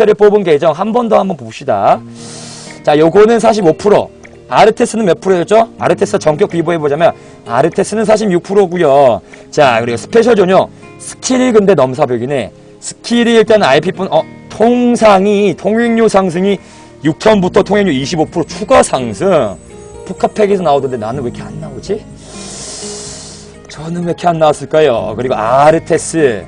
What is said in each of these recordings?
육체를 뽑은 계정 한 번 더 한번 봅시다. 자, 요거는 45%. 아르테스는 몇 프로였죠? 아르테스 전격 비교해보자면 아르테스는 46%고요. 자, 그리고 스페셜 전용 스킬이 근데 넘사벽이네. 스킬이 일단 RP뿐 어 통상이 통행료 상승이 6턴부터 통행료 25% 추가 상승. 포카팩에서 나오던데 나는 왜 이렇게 안 나오지? 저는 왜 이렇게 안 나왔을까요? 그리고 아르테스.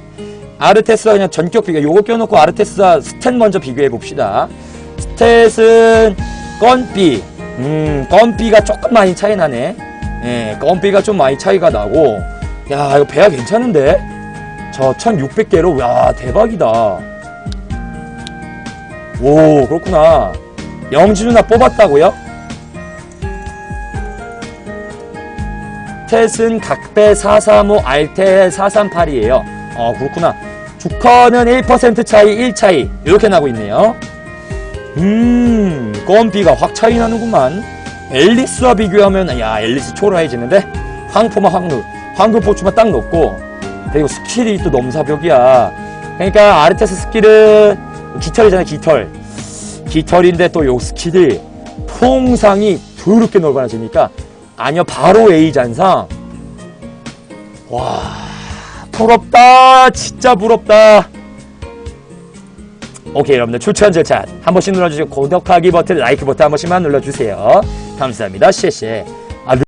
아르테스와 그냥 전격 비교. 요거 껴놓고 아르테스와 스탯 먼저 비교해 봅시다. 스탯은 건비. 음, 건비가 조금 많이 차이 나네. 예, 건비가 좀 많이 차이가 나고. 야, 이거 배가 괜찮은데? 저 1600개로, 야, 대박이다. 오, 그렇구나. 영지 누나 뽑았다고요? 스탯은 각배 435, 알테 438이에요. 어, 그렇구나. 주커는 1% 차이, 1 차이. 이렇게 나고 있네요. 음, 건비가 확 차이 나는구만. 앨리스와 비교하면, 야, 앨리스 초라해지는데? 황포만 황금, 황금 포추만 딱 넣고, 그리고 스킬이 또 넘사벽이야. 그러니까 아르테스 스킬은 깃털이잖아요, 깃털. 깃털인데 또 요 스킬이 통상이 더럽게 넓어지니까, 아니요, 바로 A 잔상. 와, 부럽다. 진짜 부럽다. 오케이 여러분들. 추천 절차 한 번씩 눌러주시고 구독하기 버튼 라이크 버튼 한 번씩만 눌러주세요. 감사합니다. 쉐쉐